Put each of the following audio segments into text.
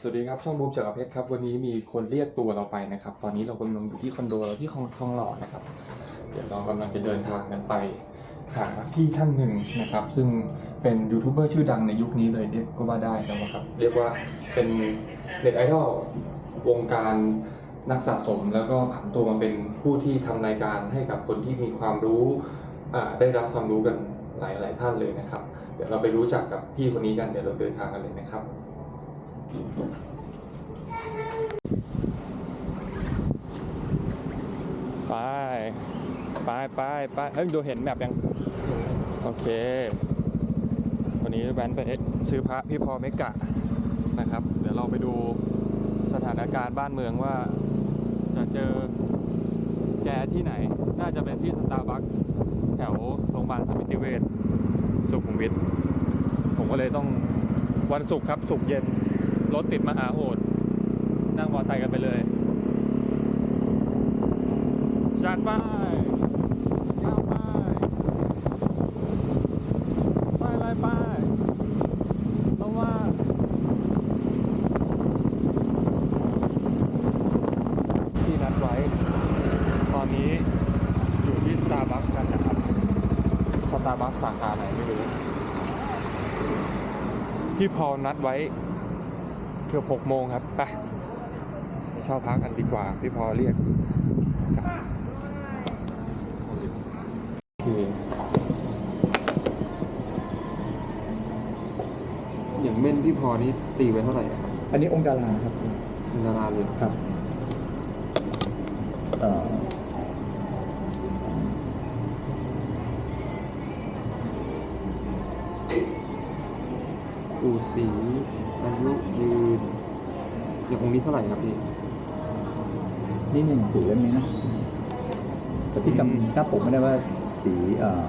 สวัสดีครับ ช่องบูมจักรเพชรครับ วันนี้มีคนเรียกตัวเราไปนะครับ ตอนนี้เรากำลังอยู่ที่คอนโดเราที่คลองทองหล่อนะครับ เดี๋ยวเรากำลังจะเดินทางกันไปหาที่ท่านหนึ่งนะครับ ซึ่งเป็นยูทูบเบอร์ชื่อดังในยุคนี้เลยเรียกก็ว่าได้นะครับ เรียกว่าเป็นเน็ตไอดอลวงการนักสะสม แล้วก็ผันตัวมาเป็นผู้ที่ทำรายการให้กับคนที่มีความรู้ได้รับความรู้กันหลายหลายๆท่านเลยนะครับ เดี๋ยวเราไปรู้จักกับพี่คนนี้กันเดี๋ยวเราเดินทางกันเลยนะครับ ไปไปไปไปเฮ้ยดูเห็นแมปยัง โอเค วันนี้แวนไปซื้อพระพี่พอเมกะนะครับ เดี๋ยวเราไปดูสถานการณ์บ้านเมืองว่า จะเจอแกที่ไหน น่าจะเป็นที่สตาร์บัคแถวโรงพยาบาลสมิติเวชสุขุมวิทผมก็เลยต้องวันศุกร์ครับศุกร์เย็น รถติดมหาโหด นั่งมอเตอร์ไซค์กันไปเลยจัดไปยาวไปไปไปไประวังที่นัดไว้ ตอนนี้อยู่ที่สตาร์บัคกันนะครับสตาร์บัคสาขาไหนไม่รู้พี่พอนัดไว้ เกือบหกโมงครับไปไปเช่าพักกันดีกว่า พี่พอลเรียกครับโอเคอย่างเม่นพี่พอนี่ตีไว้เท่าไหร่อะครับอันนี้องค์ดาราครับเป็นดาราเลยครับเอ่ออูสี อายุยืนอย่างองค์นี้เท่าไหร่ครับพี่ นี่หนึ่งสีเล่มนี้นะ แต่พี่อืมจำหน้าปกไม่ได้ว่าสีเอ่อ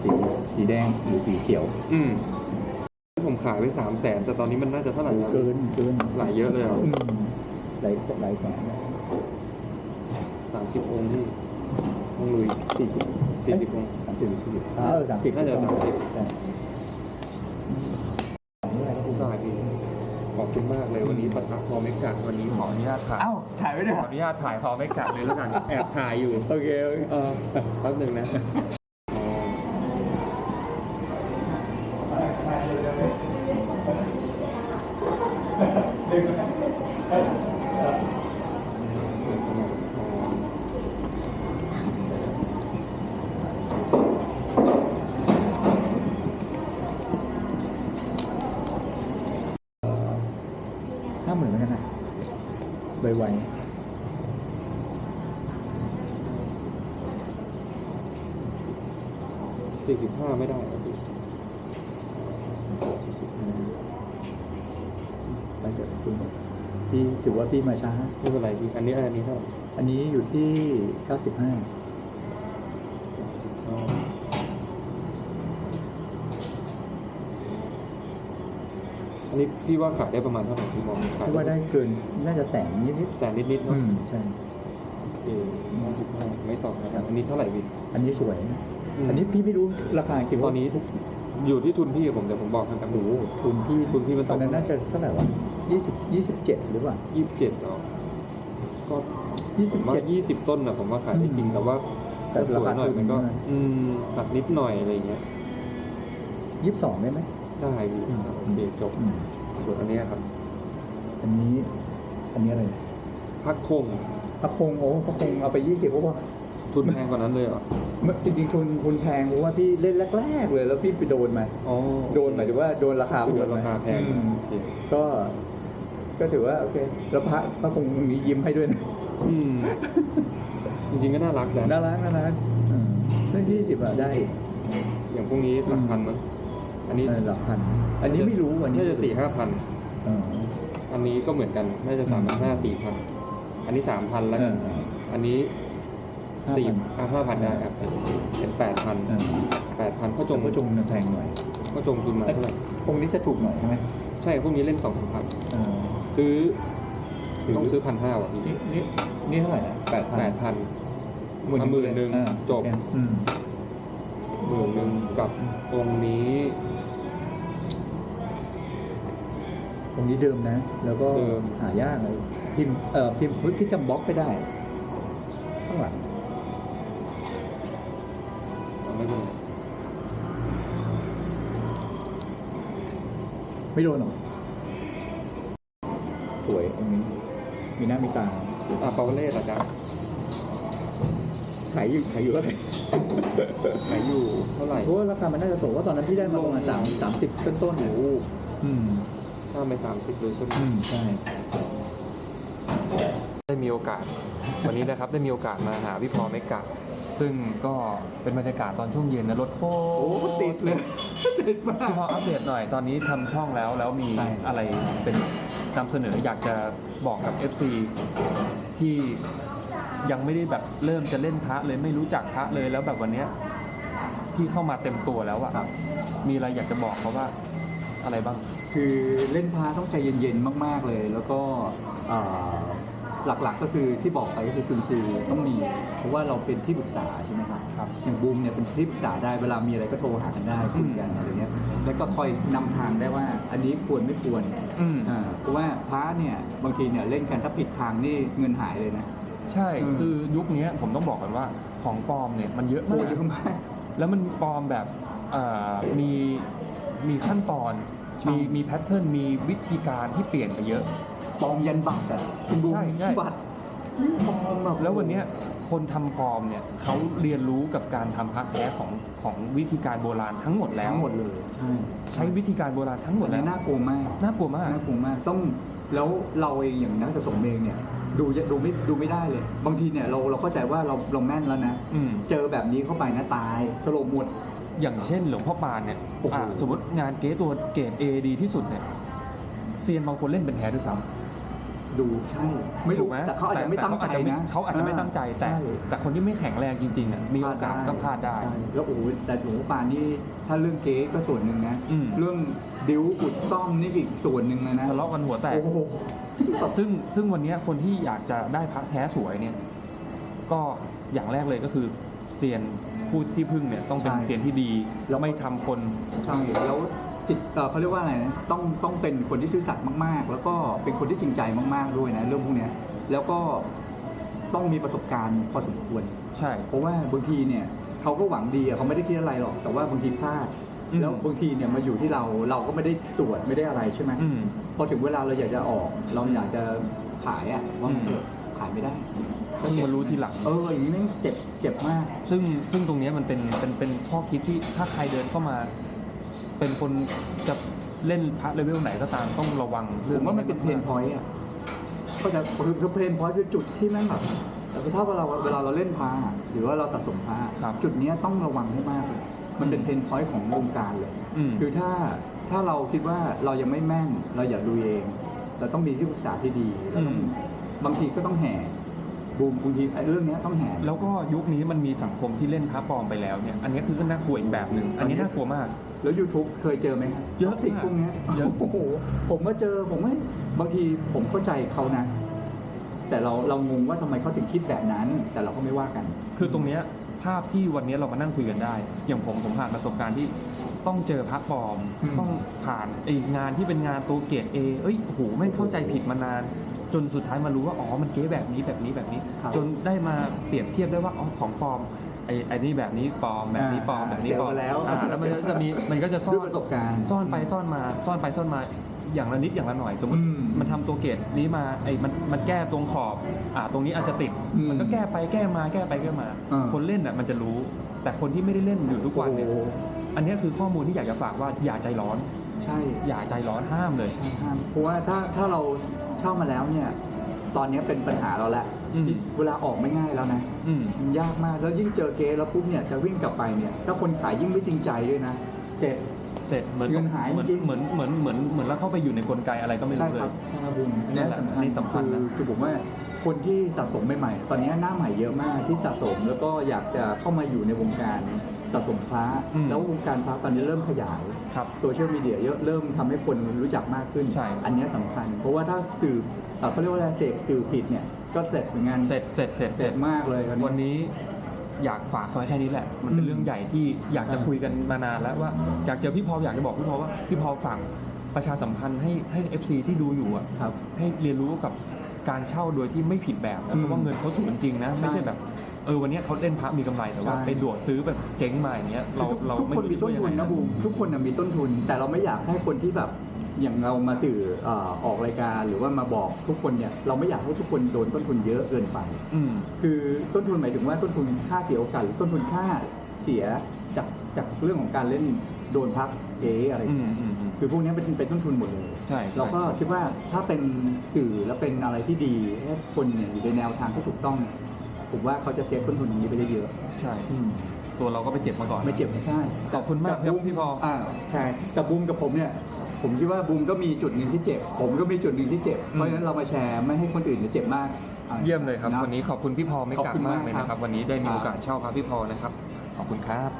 สีสีแดงหรือสีเขียว อืมผมขายไปสามแสนแต่ตอนนี้มันน่าจะเท่าไหร่ครับเกินเกินหลายเยอะเลยอะอืมหลายหลายแสนสามสิบองค์ที่ต้องลุยสี่สิบสี่สิบองค์สามสิบหรือสี่สิบอ่าเออสามสิบน่าจะ30ใช่นี่อะไรครับคุณ ได้พี่ขอบ คุณมากเลยวันนี้ประทับพอไม่กัดวันนี้ขออนุญาตถ่ายเอ้าถ่ายไว้ด้วยขออนุญาตถ่ายพอไม่กัดเลยแล้วกันแอบถ่ายอยู่โอเคโอเคเออแป๊บหนึ่งนะอ๋อ哦ห้าหมื่นเหมือนกันนะไว สี่สิบห้าไม่ได้เหรอพี่ๆสี่สิบห้าไปเถอะคุณพี่ถือว่าพี่มาช้า ไม่เป็นไรพี่อันนี้อันนี้เท่าไหร่อันนี้อยู่ที่95สิบห้าอันนี้พี่ว่าขายได้ประมาณเท่าไหร่พี่มองขายที่ว่าได้เกินน่าจะแสนนิดแสนนิดๆๆเนาะอืมใช่โอเคห้าสิบห้าไม่ต่อนะครับอันนี้เท่าไหร่พี่อันนี้สวยนะ อันนี้พี่ไม่รู้ราคาจริงตอนนี้อยู่ที่ทุนพี่ผมเดี๋ยวผมบอกให้ครับโอ้โหทุนพี่ทุนพี่มันตตอนกนั้นน่าจะเท่าไหร่วะ20 27หรือเปล่ายี่สิบเจ็ดเนาะก็ผมว่า27ยี่สิบต้นนะผมว่าขายได้จริงแต่ว่าแต่ถ้าสวยหน่อยมันก็ราคาทุนอืมหักนิดหน่อยอะไรเงี้ย22ได้ไหมได้พี่อืมโอเคจบอืมส่วนอันเนี้ยครับ อันนี้ อันนี้อะไรพักคงพระคงโอ้พระคงเอาไป20เพราะว่า ทุนแพงกว่านั้นเลยเหรอจริงๆทุนทุนแพงเพราะว่าพี่เล่นแรกๆเลย แล้วพี่ไปโดนมาอ๋อโดนหมายถึงว่าโดนราคาโดนราคาแพงอืมโอเคก็ ก็ถือว่าโอเค แล้วพระพระคงมียิ้มให้ด้วยนะอืมจริงๆก็น่ารักนะน่ารักน่ารักอืมเรื่องยี่สิบอะได้ อย่างพวกนี้หลักพันมั้งอันนี้เออหลักพัน อันนี้ไม่รู้อันนี้น่าจะสี่ห้าพันเอออันนี้ก็เหมือนกันน่าจะสามพันห้าสี่พันอันนี้สามพันแล้วกันเอออันนี้5,000สี่ห้าพันได้ครับเป็นแปดพันเออแปดพันพ่อจจงงก็จงแพงหน่อยพ่อจงทุนมาเท่าไหร่พวกนี้จะถูกหน่อยใช่ไหมใช่พวกนี้เล่นสองพันเออซื้อถือต้องซื้อพันห้าว่ะพี่นี่นี่นี่เท่าไหร่นะแปดพันแปดพันมาหมื่นหนึ่งอ่าจบอืมหมื่นหนึ่งกับองค์นี้ององค์นี้เดิมนะ แล้วก็เดิมหายากเลยพิมพ์เอ่อพิมพ์พี่จำบล็อกไม่ได้ ข้างหลัง ไม่เป็นไรไม่โดนหรอกสวยองค์นี้ มีหน้ามีตาอะเปาเล่เหรอจ๊ะขายอยู่ขายอยู่เท่าไหร่ขายอยู่เท่าไหร่เพราะว่าราคามันน่าจะสูงว่าตอนนั้นพี่ได้มาประมาณสามสามสิบต้นต้นๆอยู่อืมถ้าไม่สามสิบเลยใช่ไหมอืมใช่ได้มีโอกาส วันนี้นะครับได้มีโอกาสมาหาพี่พอเมกะ ซึ่งก็เป็นบรรยากาศตอนช่วงเย็นนะรถโคตรโอ้ติดเลยติดมากพี่พออัปเดตหน่อยตอนนี้ทำช่องแล้วแล้วมีใช่ อะไรเป็นนำเสนออยากจะบอกกับ FC ที่ยังไม่ได้แบบเริ่มจะเล่นพระเลยไม่รู้จักพระเลยแล้วแบบวันเนี้ยพี่เข้ามาเต็มตัวแล้วอะครับ มีอะไรอยากจะบอกเขาว่าอะไรบ้าง คือเล่นพาต้องใจเย็นๆ มาก ๆ เลย แล้วก็อ่า หลักๆก็คือที่บอกไปก็คือคุณครูต้องมี เพราะว่าเราเป็นที่ปรึกษาใช่ไหมครับครับอย่างบูมเนี่ยเป็นที่ปรึกษาได้เวลามีอะไรก็โทรหากันได้คุยกันอะไรเงี้ยแล้วก็คอยนำทางได้ว่าอันนี้ควรไม่ควรอืม อ่าเพราะว่าพระเนี่ยบางทีเนี่ยเล่นกันถ้าผิดทางนี่เงินหายเลยนะ ใช่อืม คือยุคนี้ผมต้องบอกกันว่าของปลอมเนี่ยมันเยอะมาโอ้ก เยอะมาก แล้วมันปลอมแบบเอ่อมีมีขั้นตอน ใช่ มีมีแพทเทิร์นมีวิธีการที่เปลี่ยนไปเยอะ ปลอมยันบัตรอะคุณบูมใช่ใช่บัตรปลอมแบบแล้ววันเนี้ยคนทำปลอมเนี่ยเขาเรียนรู้กับการทำพระแท้ของของวิธีการโบราณทั้งหมดแล้วทั้งหมดเลย ใช่ใช้วิธีการโบราณทั้งหมดอันแล้นี้วน่ากลัวมาก น่ากลัวมาก น่ากลัวมากต้องแล้วเราเองอย่างนักสะสมเองเนี่ย ดูดูไม่ดูไม่ได้เลย บางทีเนี่ยเราเราเข้าใจว่าเราเราแม่นแล้วนะ อืม เจอแบบนี้เข้าไปนะตายสลบหมด อย่างเช่นหลวงพ่อปานเนี่ยโอ้โห อ่าสมมติงานเก๊ตัวเกรด A ดีที่สุดเนี่ยเซียนบางคนเล่นเป็นแท้ด้วยซ้ ดูใช่ไม่ำถูรู้กไหมแต่เขาอาจจะไม่ตั้งใจนะเขาอาจจะไม่ตั้งใจแต่ช่แต่คนที่ไม่แข็งแรงจริงๆอะมีโอกาสก็พลาดได้ใช่แล้วโอ้โหแต่หลวงพ่อปานนี่ถ้าเรื่องเก๊ก็ส่วนหนึ่งนะอืมเรื่องดิ้วอุดต้อมนี่อีกส่วนหนึ่งเลยนะทะเลาะกันหัวแตกโอ้โหซึ่งซึ่งวันเนี้ยคนที่อยากจะได้พระแท้สวยเนี่ย ก็อย่างแรกเลยก็คือเซียนผู้ที่พึ่งเนี่ยต้องเป็นใช่เซียนที่ดีแล้วไม่ทำคนใช่แล้ว จิตเอ่อเขาเรียกว่าอะไรนะต้องต้องเป็นคนที่ซื่อสัตย์มากๆ แล้วก็เป็นคนที่จริงใจมากๆด้วยนะเรื่องพวกเนี้ยแล้วก็ต้องมีประสบการณ์พอสมควร ใช่ เพราะว่าบางทีเนี่ยเขาก็หวังดีอะเขาไม่ได้คิดอะไรหรอก แต่ว่าบางทีพลาด อืม แล้วบางทีเนี่ยมาอยู่ที่เราเราก็ไม่ได้ตรวจไม่ได้อะไรใช่ไหมอืม พอถึงเวลาเราอยากจะออก เราอยากจะขายอะว่ามันอืม เถอะขายไม่ได้เพิ่งมารู้ทีหลัง เอออย่างนี้แม่งเจ็บเจ็บมาก ซึ่งซึ่งตรงเนี้ยมันเป็นเป็นเป็นข้อคิดที่ถ้าใครเดินเข้ามา เป็นคนจะเล่นพระเลเวลไหนก็ตามต้องระวังผเรื่องมว่ามันเป็นเพนพอยต์อะก็จะคือคือเพนพอยต์คือจุดที่แม่งแบบแต่ถ้าเวลาเวลาเราเล่นพาหรือว่าเราสะสมพาครับจุดเนี้ยต้องระวังให้มากเลยมันเป็นเพนพอยต์ของวงการเลย อืม คือถ้าถ้าเราคิดว่าเรายังไม่แม่น เราอย่าดูเอง เราต้องมีที่ปรึกษาที่ดีเราต้องอืมบางทีก็ต้องแห่ บูมบางทีไอ้เรื่องเนี้ยต้องแห่แล้วก็ยุคนี้มันมีสังคมที่เล่นพระปลอมไปแล้วเนี่ย อันนี้คือก็น่ากลัวอีกแบบหนึ่ง อันนี้น่ากลัวมาก แล้ว YouTube เคยเจอไหมครับเยอะสิ่งพวกเนี้ยเยอะ โอ้โหผมก็เจอผมไม่บางทีผมเข้าใจเขานะ แต่เราเรางงว่าทำไมเขาถึงคิดแบบนั้น แต่เราก็ไม่ว่ากัน คือตรงเนี้ยภาพที่วันนี้เรามานั่งคุยกันได้ อย่างผมผมผ่านประสบการณ์ที่ต้องเจอพระปลอม อืมต้องผ่านไองานที่เป็นงานตัวเกรดเอเอ้ยโอ้โหไม่เข้าใจผิดมานาน จนสุดท้ายมารู้ว่าอ๋อมันเก๊แบบนี้แบบนี้แบบนี้ครับจนได้มาเปรียบเทียบได้ว่าอ๋อของปลอมไอ้ไอ้นี่แบบนี้ปลอมแบบนี้ปลอมอ่าแบบนี้ปลอมเจอมาแล้วอ่าแล้วมันก็จะมีมันก็จะซ่อด้วยนประสบการณ์ซ่อนไปซ่อนมาซ่อนไปซ่อนมาอย่างละนิดอย่างละหน่อยสมมติอืมมันทำตัวเกรดนี้มาไอ้มันมันแก้ตรงขอบอ่าตรงนี้อาจจะติดอืมมันก็แก้ไปแก้มาแก้ไปแก้มาอ่าคนเล่นอะมันจะรู้ แต่คนที่ไม่ได้เล่นอยู่ทุกวันเนี่ยโอ้โหอันเนี้ยคือข้อมูลที่อยากจะฝากว่าอย่าใจร้อน ใช่อย่าใจร้อนห้ามเลย ห้ามเพราะว่าถ้าถ้าเราเช่ามาแล้วเนี่ย ตอนนี้เป็นปัญหาเราแล้วอืมที่เวลาออกไม่ง่ายแล้วนะ อืม มันยากมากแล้วยิ่งเจอเกย์แล้วปุ๊บเนี่ยจะวิ่งกลับไปเนี่ย ถ้าคนขายยิ่งไม่จริงใจด้วยนะ เสร็จ เสร็จเหมือนเงินหายเหมือนจริง เหมือนเหมือนเหมือนเหมือนแล้วเข้าไปอยู่ในกลไกอะไรก็ไม่ใช่รู้เลครัย บใช่ครับบุญนั่นแหละอันนี้สำคัญคือคือผมว่าคนที่สะสมใหม่ๆตอนนี้หน้าใหม่เยอะมากที่สะสมแล้วก็อยากจะเข้ามาอยู่ในวงการ สะสมพระอืมแล้ววงการพระตอนนี้เริ่มขยายครับโซเชียลมีเดียเยอะเริ่มทำให้คนรู้จักมากขึ้น ใช่ อันเนี้ยสำคัญ เพราะว่าถ้าสื่อเอ่อเขาเรียกว่าอะไรเสพสื่อผิดเนี่ยก็เสร็จเหมือนกันเสร็จเสร็จเสร็จเสร็จมากเลยคราววันนี้อยากฝากไว้แค่นี้แหละ มันเป็นอืมเรื่องใหญ่ที่อยากจะอ่าคุยกันมานานแล้วว่าอยากเจอพี่พอลอยากจะบอกพี่พอลว่าพี่พอลฝากประชาสัมพันธ์ให้ให้ FC ที่ดูอยู่อะครับให้เรียนรู้กับการเช่าโดยที่ไม่ผิดแบบนะอืมเพราะว่าเงินเขาสูญจริงนะ ไม่ใช่แบบ เออวันเนี้ยเขาเล่นพระมีกำไรแต่ว่าใช่ ไปดวดซื้อแบบเจ๊งมาอย่างเงี้ยเราทุกเราทุกไม่คนรู้มีจะต้ช่วนยยังทุไงนนะนะบูมทุกคนนะมีต้นทุน แต่เราไม่อยากให้คนที่แบบอย่างเรามาสื่อเอ่อออกรายการหรือว่ามาบอกทุกคนเนี่ยเราไม่อยากให้ทุกคนโดนต้นทุนเยอะเกินไป อืม คือต้นทุนหมายถึงว่าต้นทุนค่าเสียโอกาสหรือต้นทุนค่าเสียจากจากเรื่องของการเล่นโดนพักเออะไรอืมอืมอืมคือพวกนี้เป็นเป็นต้นทุนหมดเลยใช่ใช่ เราก็คิดว่าถ้าเป็นสื่อและเป็นอะไรที่ดีให้คนเนี่ยอยู่ในแนวทางที่ถูกต้องเนี่ย ผมว่าเขาจะเซฟต้นทุนตรงนี้ไปได้เยอะใช่อืมตัวเราก็ไปเจ็บมาก่อน ไม่เจ็บไม่ใช่ขอบคุณมากครับบูพี่พออ่าใช่กับบูมกับผมเนี่ย ผมคิดว่าบูมก็มีจุดหนึ่งที่เจ็บ ผมก็มีจุดหนึ่งที่เจ็บ เพราะฉะนั้นเรามาแชร์ไม่ให้คนอื่นเนี่ยเจ็บมากอ่าเยี่ยมเลยครับะวันนี้ขอบคุณพี่พอไม่ขอบกักคุณากกมามเลยนะคครัรับบวันนี้ได้มีครับ โอกาสเช่าพระพี่พอนะครับ ขอบคุณครับ